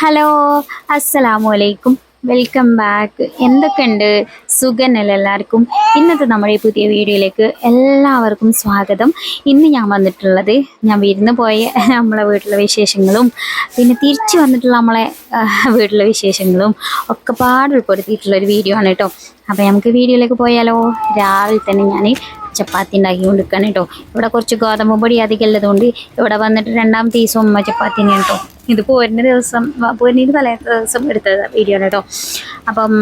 Hello അസ്സലാമു അലൈക്കും welcome back. എന്തൊക്കെയുണ്ട്? സുഖനല്ല എല്ലാവർക്കും? ഇന്നത്തെ നമ്മുടെ ഈ പുതിയ വീഡിയോയിലേക്ക് എല്ലാവർക്കും സ്വാഗതം. ഇന്ന് ഞാൻ വന്നിട്ടുള്ളത് ഞാൻ വിരുന്ന് പോയ നമ്മളെ വീട്ടിലെ വിശേഷങ്ങളും പിന്നെ തിരിച്ചു വന്നിട്ടുള്ള നമ്മളെ വീട്ടിലെ വിശേഷങ്ങളും ഒക്കെ പാട് ഉൾപ്പെടുത്തിയിട്ടുള്ള ഒരു വീഡിയോ ആണ് കേട്ടോ. അപ്പോൾ നമുക്ക് വീഡിയോയിലേക്ക് പോയാലോ? രാവിലെ തന്നെ ഞാൻ ചപ്പാത്തി ഉണ്ടാക്കി കൊടുക്കണം കേട്ടോ. ഇവിടെ കുറച്ച് ഗോതമ്പ് പൊടി അധികം ഉള്ളതുകൊണ്ട് ഇവിടെ വന്നിട്ട് രണ്ടാമത്തെ ദിവസം ഉമ്മ ചപ്പാത്തി തന്നെയാണ് കേട്ടോ. ഇത് പോരുന്ന ദിവസം പോരുന്നതിന് തലേ ദിവസം എടുത്ത വീഡിയോ ആണ് കേട്ടോ അപ്പം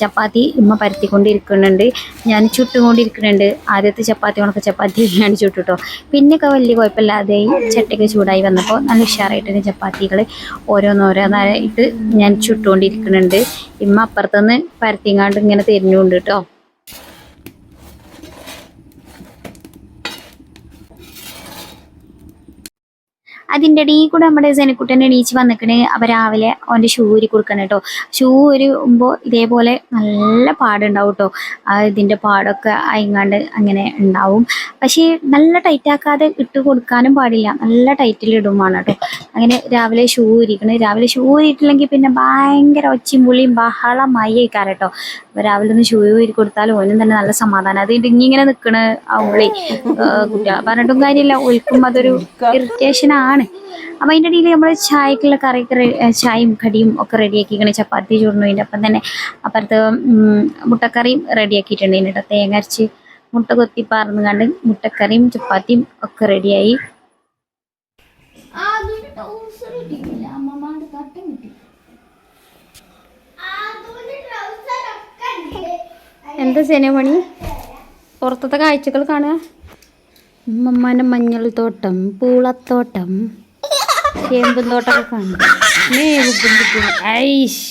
ചപ്പാത്തി ഉമ്മ പരത്തിക്കൊണ്ടിരിക്കുന്നുണ്ട്. ഞാൻ ചുട്ടുകൊണ്ടിരിക്കുന്നുണ്ട്. ആദ്യത്തെ ചപ്പാത്തി ഉണക്ക ചപ്പാത്തി ഞാൻ ചുട്ടു പിന്നെയൊക്കെ വലിയ കുഴപ്പമില്ലാതെ ചട്ടയ്ക്ക് ചൂടായി വന്നപ്പോൾ നല്ല ഉഷാറായിട്ട് ചപ്പാത്തികൾ ഓരോന്നോരോന്നായിട്ട് ഞാൻ ചുട്ടുകൊണ്ടിരിക്കുന്നുണ്ട്. ഇമ്മ അപ്പുറത്തുനിന്ന് പരത്തിങ്ങാണ്ട് ഇങ്ങനെ തിരിഞ്ഞുകൊണ്ട് കേട്ടോ അതിന്റെ ഇടയിൽ കൂടെ നമ്മുടെ സെനക്കുട്ടന്റെ എണീച്ച് വന്നിക്കണേ. അവ രാവിലെ അവന്റെ ഷൂ ഊരി കൊടുക്കണം കേട്ടോ ഷൂ ഊരുമ്പോൾ ഇതേപോലെ നല്ല പാടുണ്ടാവും കേട്ടോ ഇതിന്റെ പാടൊക്കെ അയങ്ങാണ്ട് അങ്ങനെ ഉണ്ടാവും. പക്ഷേ നല്ല ടൈറ്റാക്കാതെ ഇട്ട് കൊടുക്കാനും പാടില്ല. നല്ല ടൈറ്റിൽ ഇടുമാണ് കേട്ടോ അങ്ങനെ രാവിലെ ഷൂ ഊരിക്കണം. രാവിലെ ഷൂ ഊരിയിട്ടില്ലെങ്കിൽ പിന്നെ ഭയങ്കര ഒച്ചയും പുളിയും ബഹളമായി കഴിക്കാറ് കേട്ടോ രാവിലെ ഒന്ന് ഷൂ ഊരി കൊടുത്താലും ഓനും തന്നെ നല്ല സമാധാനം. അത് ഇങ്ങനെ നിൽക്കണ അവളെ കുട്ടികളെ പറഞ്ഞിട്ടും കാര്യമില്ല. ഒൽക്കും അതൊരു ഇറിറ്റേഷൻ ആണ്. അപ്പൊ അതിന്റെ ഇടയിൽ നമ്മൾ ചായക്കുള്ള കറി ചായയും കടിയും ഒക്കെ റെഡിയാക്കിക്കണേ ചപ്പാത്തി ചൂടുന്നു അതിന്റെ അപ്പം തന്നെ. അപ്പുറത്ത് മുട്ടക്കറിയും റെഡിയാക്കിയിട്ടുണ്ട്. അതിന്റെ തേങ്ങ അരച്ച് മുട്ട കൊത്തി പാർന്നു കണ്ട് മുട്ടക്കറിയും ചപ്പാത്തിയും ഒക്കെ റെഡിയായി. എന്താ സേനമണി പുറത്തത്തെ കാഴ്ചകൾ കാണുക. ഉമ്മമ്മാന്റെ മഞ്ഞൾ തോട്ടം പൂളത്തോട്ടം ചേമ്പും തോട്ടമൊക്കെ കാണും. ഐഷ്.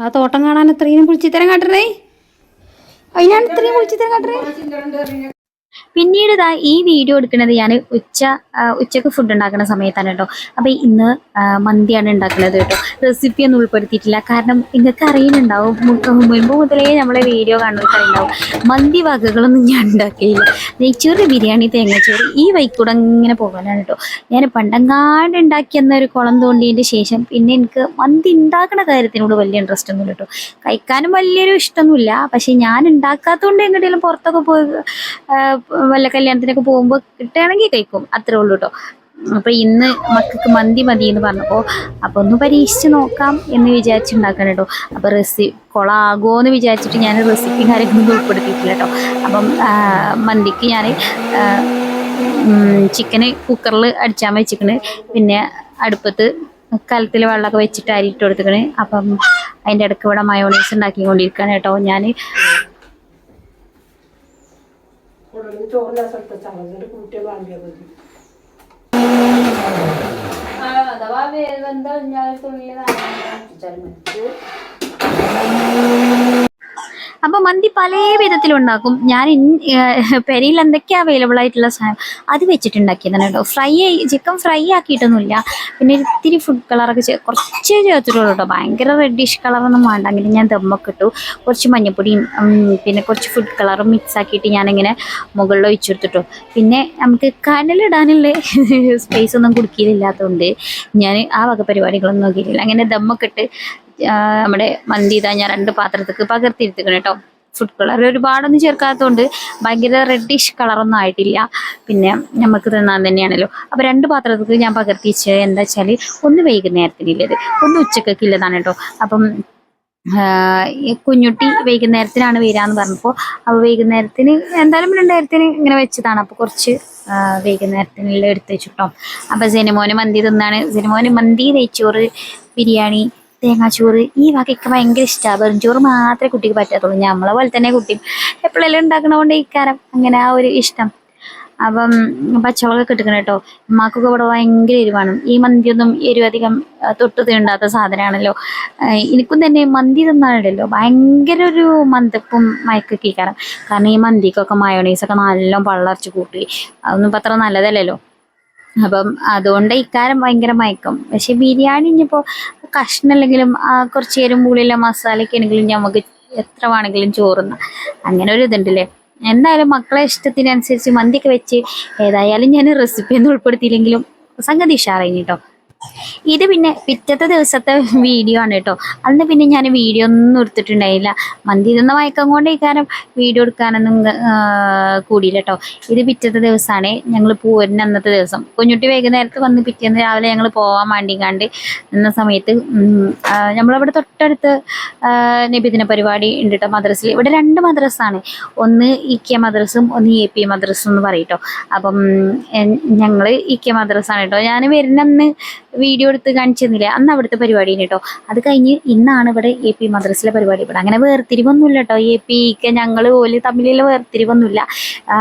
ആ തോട്ടം കാണാൻ എത്രയും കുളിച്ചിത്തരം കാട്ടണേ? അതിനാണ് ഇത്രയും കുളിച്ചിത്തരം കാട്ടണേ? പിന്നീട് ഇതാ ഈ വീഡിയോ എടുക്കുന്നത് ഞാൻ ഉച്ച ഉച്ചയ്ക്ക് ഫുഡ് ഉണ്ടാക്കുന്ന സമയത്താണ് കേട്ടോ. അപ്പോൾ ഇന്ന് മന്തിയാണ് ഉണ്ടാക്കുന്നത് കേട്ടോ. റെസിപ്പി ഒന്നും ഉൾപ്പെടുത്തിയിട്ടില്ല. കാരണം നിങ്ങൾക്ക് അറിയുന്നുണ്ടാവും മുൻപ് മുതലേ നമ്മളെ വീഡിയോ കാണുന്നവർക്ക് അറിയുണ്ടാവും മന്തി വകകളൊന്നും ഞാൻ ഉണ്ടാക്കിയില്ല. നെയ്ച്ചോറ് ബിരിയാണി തേങ്ങാച്ചോറ് ഈ വൈക്കൂടെ ഇങ്ങനെ പോകാനാണ് കേട്ടോ. ഞാൻ പണ്ടങ്ങാണ്ട് ഉണ്ടാക്കിയെന്ന ഒരു കുളം തോണ്ടിയതിന്റെ ശേഷം പിന്നെ എനിക്ക് മന്തി ഉണ്ടാക്കുന്ന കാര്യത്തിനോട് വലിയ ഇൻട്രസ്റ്റ് ഒന്നുമില്ല കേട്ടോ. കഴിക്കാനും വലിയൊരു ഇഷ്ടമൊന്നുമില്ല. പക്ഷേ ഞാൻ ഉണ്ടാക്കാത്തതുകൊണ്ട് എങ്ങോട്ടെങ്കിലും പുറത്തൊക്കെ പോയി വല്ല കല്യാണത്തിനൊക്കെ പോകുമ്പോൾ കിട്ടുകയാണെങ്കിൽ കഴിക്കും. അത്രേ ഉള്ളൂ കേട്ടോ അപ്പോൾ ഇന്ന് മക്കൾക്ക് മന്തി മതി എന്ന് പറഞ്ഞപ്പോൾ അപ്പോൾ ഒന്ന് പരീക്ഷിച്ച് നോക്കാം എന്ന് വിചാരിച്ചുണ്ടാക്കണം കേട്ടോ അപ്പോൾ റെസി കൊളാകുമോ എന്ന് വിചാരിച്ചിട്ട് ഞാൻ റെസിപ്പി കാര്യങ്ങളൊന്നും ഉൾപ്പെടുത്തിയിട്ടില്ല കേട്ടോ അപ്പം മന്തിക്ക് ഞാൻ ചിക്കന് കുക്കറിൽ അടിച്ചാൽ വെച്ചിക്കണ്. പിന്നെ അടുപ്പത്ത് കലത്തിൽ വെള്ളമൊക്കെ വെച്ചിട്ട് അരിയിട്ട് കൊടുത്തിക്കണ്. അപ്പം അതിന്റെ ഇടയ്ക്ക് ഇവിടെ മയോണൈസ് ഉണ്ടാക്കിക്കൊണ്ടിരിക്കുകയാണ് കേട്ടോ ഞാൻ ചോറിന്റെ സ്ഥലത്ത് ചവഞ്ഞിട്ട് കൂട്ടിയ വാങ്ങിയാൽ മതി അഥവാ അപ്പൊ മന്തി പല വിധത്തിലുണ്ടാക്കും. ഞാൻ പെരയിൽ എന്തൊക്കെയാ അവൈലബിൾ ആയിട്ടുള്ള സാധനം അത് വെച്ചിട്ടുണ്ടാക്കിയതാണ് കേട്ടോ. ഫ്രൈ ചിക്കൻ ഫ്രൈ ആക്കിയിട്ടൊന്നുമില്ല. പിന്നെ ഇത്തിരി ഫുഡ് കളറൊക്കെ കുറച്ചേ ചേർത്തിട്ടുള്ളൂ കേട്ടോ. ഭയങ്കര റെഡിഷ് കളറൊന്നും വേണ്ട. അങ്ങനെ ഞാൻ ദമ്മൊക്കെ ഇട്ടു. കുറച്ച് മഞ്ഞപ്പൊടിയും പിന്നെ കുറച്ച് ഫുഡ് കളറും മിക്സ് ആക്കിയിട്ട് ഞാനിങ്ങനെ മുകളിൽ ഒഴിച്ചെടുത്തിട്ടു. പിന്നെ നമുക്ക് കനലിടാനുള്ള സ്പേസ് ഒന്നും കുടുക്കിയില്ലാത്തതുകൊണ്ട് ഞാൻ ആ വക പരിപാടികളൊന്നും നോക്കിയിട്ടില്ല. അങ്ങനെ ദമ്മൊക്കെ ഇട്ട് നമ്മുടെ മന്തി ഇതാ ഞാൻ രണ്ട് പാത്രത്തേക്ക് പകർത്തിയെടുത്തിക്കണം കേട്ടോ. ഫുഡ് കളർ ഒരുപാടൊന്നും ചേർക്കാത്തതുകൊണ്ട് ഭയങ്കര റെഡിഷ് കളറൊന്നും ആയിട്ടില്ല. പിന്നെ നമുക്ക് തിന്നാൻ തന്നെയാണല്ലോ. അപ്പോൾ രണ്ട് പാത്രത്തേക്ക് ഞാൻ പകർത്തി വെച്ചത് എന്താ വെച്ചാൽ ഒന്ന് വൈകുന്നേരത്തിനുള്ളത് ഒന്ന് ഉച്ചക്കൊക്കെ കേട്ടോ. അപ്പം കുഞ്ഞുട്ടി വൈകുന്നേരത്തിനാണ് വരാന്ന് പറഞ്ഞപ്പോൾ അപ്പോൾ വൈകുന്നേരത്തിന് എന്തായാലും രണ്ടായിരത്തിന് ഇങ്ങനെ വെച്ചതാണ്. അപ്പോൾ കുറച്ച് വൈകുന്നേരത്തിനുള്ള എടുത്ത് വെച്ചിട്ടോ. അപ്പോൾ സിനിമോന് മന്തി തിന്നാണ്. സിനിമോന് മന്തി നെയ്ച്ചോറ് ബിരിയാണി തേങ്ങാച്ചോറ്. ഈ വകയൊക്കെ ഭയങ്കര ഇഷ്ടമാണ് വെറും ചോറ് മാത്രമേ കുട്ടിക്ക് പറ്റാത്തുള്ളൂ. നമ്മളെ പോലെ തന്നെ കുട്ടി എപ്പോഴെല്ലാം ഈ കാരം അങ്ങനെ ആ ഒരു ഇഷ്ടം. അപ്പം പച്ചവളൊക്കെ ഇട്ടിക്കണം കേട്ടോ. ഉമ്മാക്കൊക്കെ ഇവിടെ ഭയങ്കര എരിവാണ്. ഈ മന്തിയൊന്നും എരിവധികം തൊട്ട് തീണ്ടാത്ത സാധനമാണല്ലോ. എനിക്കും തന്നെ മന്തി തിന്നാനുണ്ടല്ലോ. ഭയങ്കര ഒരു മന്തപ്പും മയക്കൊക്കെ കാരണം കാരണം ഈ മന്തിക്കൊക്കെ മയോണൈസൊക്കെ നല്ല പള്ളറച്ച് കൂട്ടി. അതൊന്നും ഇപ്പം അത്ര നല്ലതല്ലല്ലോ. അപ്പം അതുകൊണ്ട് ഇക്കാരം ഭയങ്കര മയക്കം. പക്ഷെ ബിരിയാണി ഇനിയിപ്പോൾ കഷ്ണമല്ലെങ്കിലും കുറച്ച് നേരം പുളിയുള്ള മസാലയൊക്കെ ആണെങ്കിലും നമുക്ക് എത്ര വേണമെങ്കിലും ചോറുന്ന അങ്ങനെ ഒരു ഇതുണ്ടല്ലേ? എന്തായാലും മക്കളെ ഇഷ്ടത്തിനനുസരിച്ച് മന്തിയൊക്കെ വെച്ച് ഏതായാലും ഞാൻ റെസിപ്പി ഒന്നും ഉൾപ്പെടുത്തിയില്ലെങ്കിലും സംഗതി ഉഷാറായി കേട്ടോ ഇത് പിന്നെ പിറ്റത്തെ ദിവസത്തെ വീഡിയോ ആണ് കേട്ടോ അന്ന് പിന്നെ ഞാൻ വീഡിയോ ഒന്നും എടുത്തിട്ടുണ്ടായില്ല. മന്തി തിന്ന മയക്കം കൊണ്ട് ഇക്കാരം വീഡിയോ എടുക്കാനൊന്നും കൂടിയില്ല കേട്ടോ ഇത് പിറ്റത്തെ ദിവസമാണ് ഞങ്ങൾ പോരുന്ന അന്നത്തെ ദിവസം. കുഞ്ഞുട്ടി വൈകുന്നേരത്ത് വന്ന് പിറ്റേന്ന് രാവിലെ ഞങ്ങൾ പോവാൻ വേണ്ടിക്കാണ്ട് നിന്ന സമയത്ത് നമ്മളവിടെ തൊട്ടടുത്ത് നബിദിന പരിപാടി ഉണ്ട് കേട്ടോ മദ്രസിൽ ഇവിടെ രണ്ട് മദ്രസാണ്. ഒന്ന് ഇ കെ മദ്രസും ഒന്ന് എ പി മദ്രസും എന്ന് പറയും കേട്ടോ അപ്പം ഞങ്ങൾ ഇ കെ മദ്രസാണ് കേട്ടോ ഞാൻ വരുന്ന അന്ന് വീഡിയോ എടുത്ത് കാണിച്ചിരുന്നില്ലേ? അന്ന് അവിടുത്തെ പരിപാടി കേട്ടോ. അത് കഴിഞ്ഞ് ഇന്നാണ് ഇവിടെ എ പി മദ്രസിലെ പരിപാടി ഇവിടെ. അങ്ങനെ വേർതിരിവൊന്നുമില്ല കേട്ടോ. എ പി ഒക്കെ ഞങ്ങൾ ഓൽ തമ്മിലുള്ള വേർതിരിവൊന്നുമില്ല.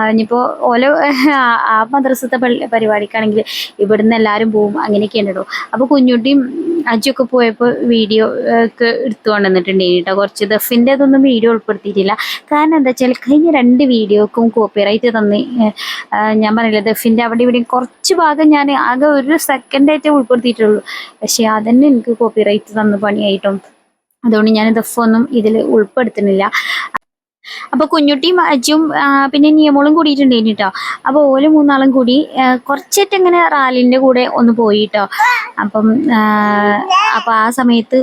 ഇനിയിപ്പോൾ ഓല ആ- മദ്രസത്തെ പരിപാടിക്കാണെങ്കിൽ ഇവിടുന്ന് എല്ലാവരും പോവും. അങ്ങനെയൊക്കെയാണ് കേട്ടോ. അപ്പോൾ കുഞ്ഞുട്ടിയും അജൊക്കെ പോയപ്പോൾ വീഡിയോ ഒക്കെ എടുത്തു കൊണ്ടുവന്നിട്ടുണ്ട് കേട്ടോ കുറച്ച് ദഫിന്റെ അതൊന്നും വീഡിയോ ഉൾപ്പെടുത്തിയിട്ടില്ല. കാരണം എന്താ വെച്ചാൽ കഴിഞ്ഞ രണ്ട് വീഡിയോക്കും കോപ്പിറൈറ്റ് തന്ന് ഞാൻ പറഞ്ഞില്ല ദഫിന്റെ അവിടെ ഇവിടെയും കുറച്ച് ഭാഗം ഞാൻ ആകെ ഒരു സെക്കൻഡായിട്ടേ ഉൾപ്പെടുത്തിയിട്ടുള്ളൂ. പക്ഷേ അതന്നെ എനിക്ക് കോപ്പിറൈറ്റ് തന്ന് പണിയായിട്ടും. അതുകൊണ്ട് ഞാൻ ദഫൊന്നും ഇതിൽ ഉൾപ്പെടുത്തുന്നില്ല. അപ്പോൾ കുഞ്ഞുട്ടിയും അജും പിന്നെ നിയമോളും കൂടിയിട്ടുണ്ട് കേട്ടോ. അപ്പോൾ ഓൽ മൂന്നാളും കൂടി കുറച്ചേറ്റ് ഇങ്ങനെ റാലിന്റെ കൂടെ ഒന്ന് പോയി കേട്ടോ. അപ്പം അപ്പോൾ ആ സമയത്ത്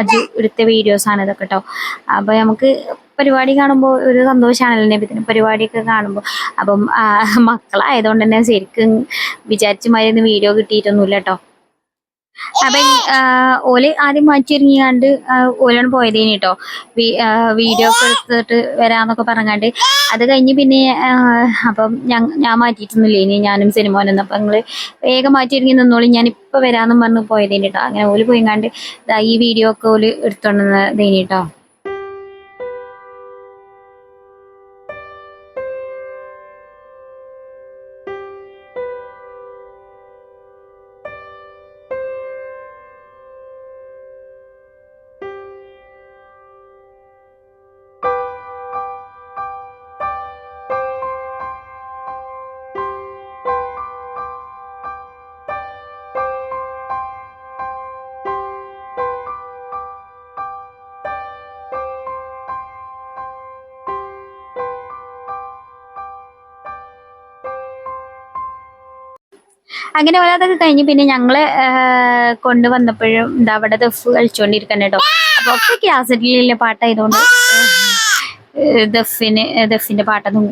അജു എടുത്ത വീഡിയോസാണ് ഇതൊക്കെ കേട്ടോ. അപ്പോൾ നമുക്ക് പരിപാടി കാണുമ്പോൾ ഒരു സന്തോഷമാണല്ലോ പിന്നെ പരിപാടിയൊക്കെ കാണുമ്പോൾ അപ്പം മക്കളായതുകൊണ്ട് തന്നെ ശരിക്കും വിചാരിച്ച വീഡിയോ കിട്ടിയിട്ടൊന്നുമില്ല കേട്ടോ. അപ്പം ഓൽ ആദ്യം മാറ്റിയൊരുങ്ങിയാണ്ട് ആ, ഓലാണ് പോയതേനി കേട്ടോ വീഡിയോ ഒക്കെ എടുത്തിട്ട് വരാന്നൊക്കെ പറഞ്ഞാണ്ട്. അത് കഴിഞ്ഞ് പിന്നെ അപ്പം ഞാൻ ഞാൻ മാറ്റിയിട്ടൊന്നുമില്ല. ഇനി ഞാനും സിനിമോനൊന്നും അപ്പം നിങ്ങൾ വേഗം മാറ്റിയൊരുങ്ങി നിന്നോളി. ഞാൻ ഇപ്പം വരാമെന്നും പറഞ്ഞ് പോയതേനി കേട്ടോ അങ്ങനെ ഓൽ പോയിങ്ങാണ്ട് ഈ വീഡിയോ ഒക്കെ ഓൽ എടുത്തോണ്ടതേനി കേട്ടോ അങ്ങനെ വരാതൊക്കെ കഴിഞ്ഞ് പിന്നെ ഞങ്ങൾ കൊണ്ടുവന്നപ്പോഴും എന്താ അവിടെ ദഫ് കളിച്ചുകൊണ്ടിരിക്കണം കേട്ടോ അപ്പൊ ഒക്കെ ക്യാസറ്റിലുള്ള പാട്ടായതുകൊണ്ട് ദഫിന് ദഫിന്റെ പാട്ടൊന്നും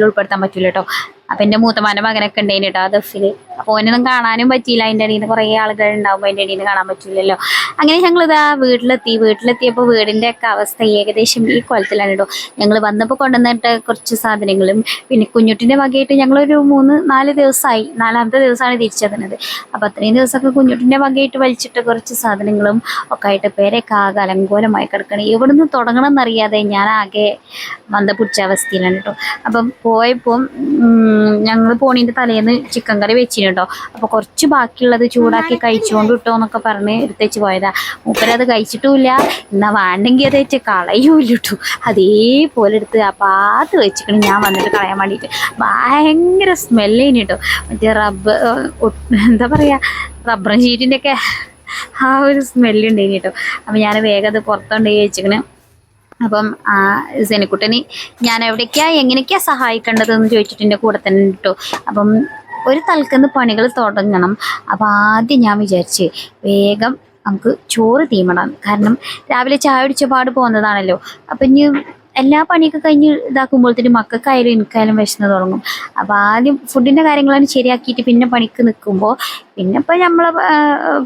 ഉൾപ്പെടുത്താൻ പറ്റൂല കേട്ടോ അപ്പൊ എന്റെ മൂത്തമാന്റെ മകനൊക്കെ ഉണ്ടായിന് കേട്ടോ ആ ദഫിൽ. അപ്പൊ ഓനൊന്നും കാണാനും പറ്റിയില്ല. അതിന്റെ അടിയിൽ നിന്ന് കുറെ ആളുകൾ ഉണ്ടാകുമ്പോൾ അതിന്റെ അടിയിൽ നിന്ന് കാണാൻ പറ്റില്ലല്ലോ അങ്ങനെ ഞങ്ങൾ ഇതാ വീട്ടിലെത്തി. വീട്ടിലെത്തിയപ്പോൾ വീടിന്റെ ഒക്കെ അവസ്ഥ ഏകദേശം ഈ കൊലത്തിലാണ് കേട്ടോ ഞങ്ങൾ വന്നപ്പോൾ കൊണ്ടുവന്നിട്ട് കുറച്ച് സാധനങ്ങളും പിന്നെ കുഞ്ഞുട്ടിന്റെ വകയായിട്ട് ഞങ്ങളൊരു മൂന്ന് നാല് ദിവസമായി നാലാമത്തെ ദിവസമാണ് തിരിച്ചെത്തുന്നത് അപ്പോൾ അത്രയും ദിവസമൊക്കെ കുഞ്ഞുട്ടിന്റെ വകയായിട്ട് വലിച്ചിട്ട് കുറച്ച് സാധനങ്ങളും ഒക്കെ ആയിട്ട് പേരൊക്കെ ആകെ അലങ്കോലമായി കിടക്കണം. എവിടുന്ന് തുടങ്ങണം എന്നറിയാതെ ഞാൻ ആകെ വന്ന പിടിച്ച അവസ്ഥയിലാണ് കേട്ടോ അപ്പം പോയപ്പോൾ ഞങ്ങൾ പോണീന്റെ തലേന്ന് ചിക്കൻ കറി വെച്ചിന് കേട്ടോ അപ്പോൾ കുറച്ച് ബാക്കിയുള്ളത് ചൂടാക്കി കഴിച്ചുകൊണ്ട് കിട്ടോ എന്നൊക്കെ പറഞ്ഞ് എടുത്തേച്ച് പോയതാ. മൂപ്പരത് കഴിച്ചിട്ടുമില്ല. എന്നാ വേണ്ടെങ്കിൽ അത് വെച്ച് കളയൂല്ല കേട്ടോ അതേപോലെ എടുത്ത് ആ പാത്ത് വെച്ചിക്കണം ഞാൻ വന്നിട്ട് കളയാൻ വേണ്ടിയിട്ട് ഭയങ്കര സ്മെല്ലേനി കേട്ടോ മറ്റേ റബ്ബർ എന്താ പറയുക റബ്ബർ ഷീറ്റിന്റെ ഒക്കെ ആ ഒരു സ്മെല്ല് ഉണ്ടായിന് കേട്ടോ അപ്പൊ ഞാൻ വേഗം അത് പുറത്തോണ്ട് വെച്ചിക്കണ്. അപ്പം ആ സെനിക്കുട്ടന് ഞാൻ എവിടേക്കാ എങ്ങനെയൊക്കെയാ സഹായിക്കേണ്ടതെന്ന് ചോദിച്ചിട്ട് എന്റെ കൂടെ തന്നെ കേട്ടോ അപ്പം ഒരു തൽക്കുന്ന പണികൾ തുടങ്ങണം. അപ്പോൾ ആദ്യം ഞാൻ വിചാരിച്ച് വേഗം നമുക്ക് ചോറ് തീമണം. കാരണം രാവിലെ ചായ കുടിച്ച പാട് പോകുന്നതാണല്ലോ. അപ്പം ഇനി എല്ലാ പണിയൊക്കെ കഴിഞ്ഞ് ഇതാക്കുമ്പോഴത്തേനും മക്കൾക്കായാലും എനിക്കായാലും വിശന്ന് തുടങ്ങും. അപ്പോൾ ആദ്യം ഫുഡിന്റെ കാര്യങ്ങളാണ് ശരിയാക്കിയിട്ട് പിന്നെ പണിക്ക് നിൽക്കുമ്പോൾ പിന്നെ ഇപ്പം നമ്മളെ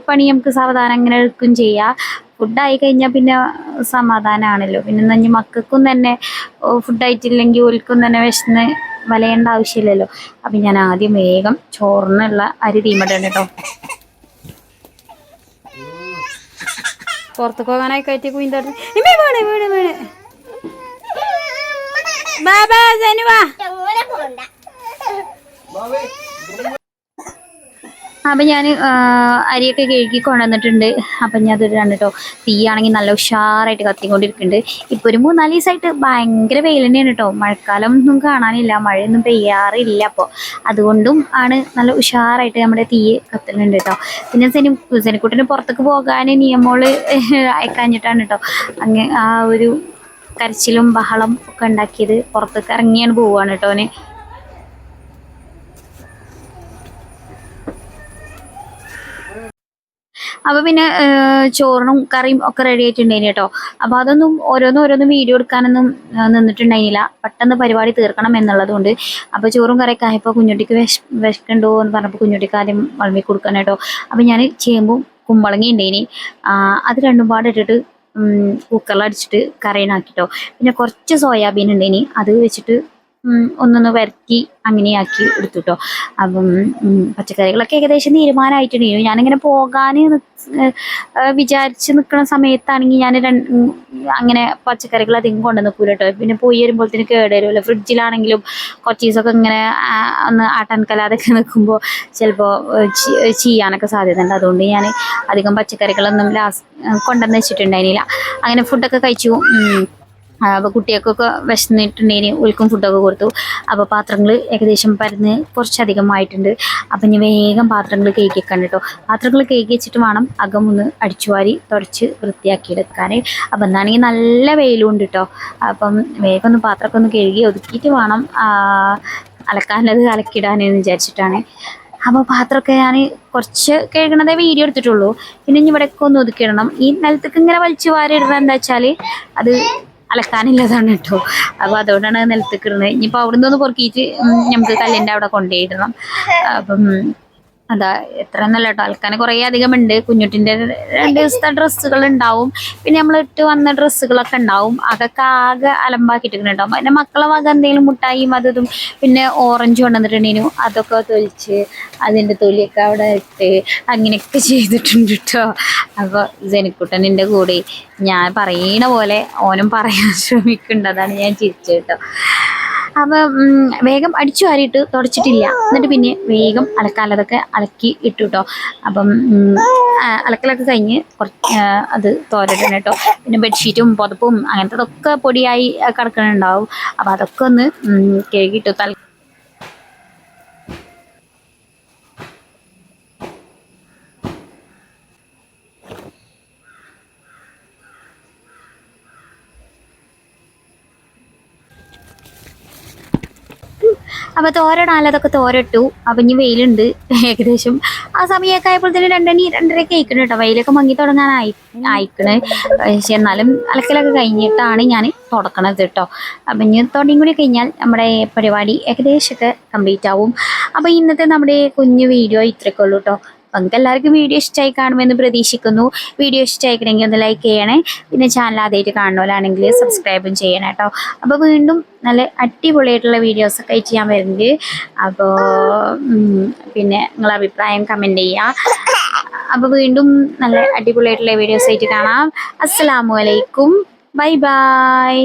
പണി നമുക്ക് സാവധാനം അങ്ങനെ എടുക്കും ചെയ്യാം. ഫുഡായി കഴിഞ്ഞാൽ പിന്നെ സമാധാനമാണല്ലോ പിന്നെ നഞ്ഞ് മക്കൾക്കും തന്നെ ഫുഡായിട്ടില്ലെങ്കിൽ ഒരിക്കും തന്നെ വിശന്ന് വലയേണ്ട ആവശ്യമില്ലല്ലോ. അപ്പം ഞാൻ ആദ്യം വേഗം ചോറിനുള്ള അരി തീമടണം കേട്ടോ. പുറത്ത് പോകാനായി കയറ്റി കുഞ്ഞിട്ട് വീണ് വീണ് വീണ്. ബാബാ ജനുവാ അപ്പം ഞാൻ അരിയൊക്കെ കഴുകി കൊണ്ടുവന്നിട്ടുണ്ട്. അപ്പം ഞാൻ അത് ഇടാണ് തീയാണെങ്കിൽ നല്ല ഉഷാറായിട്ട് കത്തിക്കൊണ്ടിരിക്കുന്നുണ്ട് ഇപ്പോൾ ഒരു മൂന്നാൽ ദിവസമായിട്ട് ഭയങ്കര വെയിൽ തന്നെയാണ് കേട്ടോ മഴക്കാലം ഒന്നും കാണാനില്ല. മഴയൊന്നും പെയ്യാറില്ല അപ്പോൾ അതുകൊണ്ടും ആണ് നല്ല ഉഷാറായിട്ട് നമ്മുടെ തീ കത്തുന്നുണ്ട് കേട്ടോ പിന്നെ സെനി സെനിക്കുട്ടിന് പുറത്തേക്ക് പോകാൻ നിയമോൾ അയക്കാഞ്ഞിട്ടാണ് കേട്ടോ അങ്ങ് ആ ഒരു കരച്ചിലും ബഹളം ഒക്കെ ഉണ്ടാക്കിയത് പുറത്തേക്ക് ഇറങ്ങിയാണ് പോവുകയാണ് കേട്ടോ അപ്പോൾ പിന്നെ ചോറിനും കറിയും ഒക്കെ റെഡി ആയിട്ടുണ്ടായിന് കേട്ടോ. അപ്പോൾ അതൊന്നും ഓരോന്നും ഓരോന്നും വീഡിയോ എടുക്കാനൊന്നും നിന്നിട്ടുണ്ടായിരുന്നില്ല പെട്ടെന്ന് പരിപാടി തീർക്കണം എന്നുള്ളതുകൊണ്ട്. അപ്പോൾ ചോറും കറിയൊക്കെ ആയപ്പോൾ കുഞ്ഞുട്ടിക്ക് വിശ വിശക്കുണ്ടോ എന്ന് പറഞ്ഞപ്പോൾ കുഞ്ഞുട്ടിക്ക് ആദ്യം വളമി കൊടുക്കണം കേട്ടോ. അപ്പോൾ ഞാൻ ചേമ്പും കുമ്പളങ്ങി ഉണ്ടായിനി. അത് രണ്ടും പാടെ ഇട്ടിട്ട് കുക്കറിൽ അടിച്ചിട്ട് കറിയിനാക്കിട്ടോ. പിന്നെ കുറച്ച് സോയാബീൻ ഉണ്ടായിനി. അത് വെച്ചിട്ട് ഒന്നൊന്ന് വരത്തി അങ്ങനെയാക്കി എടുത്തു കേട്ടോ അപ്പം പച്ചക്കറികളൊക്കെ ഏകദേശം തീരുമാനമായിട്ടുണ്ടായിരുന്നു ഞാനിങ്ങനെ പോകാൻ വിചാരിച്ച് നിൽക്കുന്ന സമയത്താണെങ്കിൽ ഞാൻ അങ്ങനെ പച്ചക്കറികൾ അധികം കൊണ്ടു നിൽക്കൂല കേട്ടോ പിന്നെ പോയി വരുമ്പോഴത്തേന് കേട് വരുമല്ലോ ഫ്രിഡ്ജിലാണെങ്കിലും കുറച്ച് ദിവസമൊക്കെ ഇങ്ങനെ ഒന്ന് ആട്ടാൻ കലാതൊക്കെ നിൽക്കുമ്പോൾ ചിലപ്പോൾ ചെയ്യാനൊക്കെ സാധ്യത ഉണ്ട് അതുകൊണ്ട് ഞാൻ അധികം പച്ചക്കറികളൊന്നും ലാസ്റ്റ് കൊണ്ടുവന്ന് വെച്ചിട്ടുണ്ടായിരുന്നില്ല. അങ്ങനെ ഫുഡൊക്കെ കഴിച്ചു. അപ്പോൾ കുട്ടികൾക്കൊക്കെ വിശന്നിട്ടുണ്ടെങ്കിൽ ഉൽക്കും ഫുഡൊക്കെ കൊടുത്തു. അപ്പോൾ പാത്രങ്ങൾ ഏകദേശം പരന്ന് കുറച്ചധികമായിട്ടുണ്ട്. അപ്പം ഇനി വേഗം പാത്രങ്ങൾ കേക്ക് വെക്കാൻ കേട്ടോ പാത്രങ്ങൾ കേക്ക് വെച്ചിട്ട് വേണം അകം ഒന്ന് അടിച്ചുവാരി തുടച്ച് വൃത്തിയാക്കിയെടുക്കാൻ അപ്പം എന്നാണെങ്കിൽ നല്ല വെയിലും ഉണ്ട് കേട്ടോ അപ്പം വേഗം ഒന്ന് പാത്രമൊക്കെ ഒന്ന് കഴുകി ഒതുക്കിയിട്ട് വേണം അലക്കാനത് അലക്കിടാനെന്ന് വിചാരിച്ചിട്ടാണ്. അപ്പോൾ പാത്രമൊക്കെ ഞാൻ കുറച്ച് കഴുകണതേ വീഡിയോ എടുത്തിട്ടുള്ളൂ. പിന്നെ ഇനി ഇവിടെയൊക്കെ ഒന്ന് ഒതുക്കിയിടണം ഈ നിലത്തേക്ക് ഇങ്ങനെ വലിച്ചു വാരി ഇടുന്നത് എന്താ വെച്ചാൽ അത് അലക്കാനില്ലതാണ് കേട്ടോ. അപ്പോൾ അതുകൊണ്ടാണ് നിലത്തേക്ക് ഇടുന്നത് ഇനിയിപ്പോൾ അവിടുന്ന് നിന്ന് പൊറുക്കിയിട്ട് നമുക്ക് കല്ലിന്റെ അവിടെ കൊണ്ടുപോയിടണം അപ്പം അതാ എത്ര നല്ല കേട്ടോ അലക്കാൻ കുറേ അധികം ഉണ്ട്. കുഞ്ഞുട്ടിന്റെ രണ്ട് ദിവസത്തെ ഡ്രസ്സുകൾ ഉണ്ടാവും. പിന്നെ നമ്മൾ ഇട്ട് വന്ന ഡ്രസ്സുകളൊക്കെ ഉണ്ടാവും. അതൊക്കെ ആകെ അലമ്പാക്കിയിട്ടുണ്ടാവും പിന്നെ മക്കളെ വക എന്തെങ്കിലും മുട്ടായും അതും പിന്നെ ഓറഞ്ച് കൊണ്ടുവന്നിട്ടുണ്ടെങ്കിലും അതൊക്കെ തൊലിച്ച് അതിന്റെ തൊലിയൊക്കെ അവിടെ ഇട്ട് അങ്ങനെയൊക്കെ ചെയ്തിട്ടുണ്ട് കേട്ടോ അപ്പോൾ ജനിക്കുട്ടനിന്റെ കൂടെ ഞാൻ പറയണ പോലെ ഓനും പറയാൻ ശ്രമിക്കുന്നുണ്ട്. അതാണ് ഞാൻ ചിരിച്ചത് കേട്ടോ ഉം, വേഗം അടിച്ചു വാരിയിട്ട് തുടച്ചിട്ടില്ല. എന്നിട്ട് പിന്നെ വേഗം അലക്കാലതൊക്കെ അലക്കി ഇട്ടു കേട്ടോ അപ്പം അലക്കലൊക്കെ കഴിഞ്ഞ് കുറച്ച് അത് തോരടണം കേട്ടോ പിന്നെ ബെഡ്ഷീറ്റും പുതപ്പും അങ്ങനത്തതൊക്കെ പൊടിയായി ആ, കിടക്കണുണ്ടാവും. അപ്പം അതൊക്കെ ഒന്ന് ഉം, കഴുകിയിട്ടു തല അപ്പോൾ തോരടാലതൊക്കെ തോരട്ടു. അപ്പം ഇനി വെയിലുണ്ട് ഏകദേശം. ആ സമയമൊക്കെ തന്നെ രണ്ടണി രണ്ടരയൊക്കെ ആയിക്കണം കേട്ടോ. വെയിലൊക്കെ മങ്ങി തുടങ്ങാനായി ആയിക്കണ്. പക്ഷെ എന്നാലും അലക്കലൊക്കെ കഴിഞ്ഞിട്ടാണ് ഞാൻ തുടക്കണത് കേട്ടോ. അപ്പം ഇനി തുടങ്ങി കൂടി കഴിഞ്ഞാൽ നമ്മുടെ പരിപാടി ഏകദേശമൊക്കെ കംപ്ലീറ്റ് ആവും. അപ്പോൾ ഇന്നത്തെ നമ്മുടെ കുഞ്ഞു വീഡിയോ ഇത്രയൊക്കെ ഉള്ളൂ കേട്ടോ. നിങ്ങൾക്ക് എല്ലാവർക്കും വീഡിയോ ഇഷ്ടമായി കാണുമെന്ന് പ്രതീക്ഷിക്കുന്നു. വീഡിയോ ഇഷ്ടമായിക്കണമെങ്കിൽ ഒന്ന് ലൈക്ക് ചെയ്യണേ. പിന്നെ ചാനൽ ആദ്യമായിട്ട് കാണുന്നവരാണെങ്കിൽ സബ്സ്ക്രൈബും ചെയ്യണം കേട്ടോ. അപ്പോൾ വീണ്ടും നല്ല അടിപൊളിയായിട്ടുള്ള വീഡിയോസൊക്കെ ആയിട്ട് ഞാൻ വരുന്നുണ്ട് അപ്പോൾ പിന്നെ നിങ്ങളെ അഭിപ്രായം കമന്റ് ചെയ്യുക അപ്പോൾ വീണ്ടും നല്ല അടിപൊളിയായിട്ടുള്ള വീഡിയോസ് ആയിട്ട് കാണാം. അസ്സലാമു അലൈക്കും. Bye bye.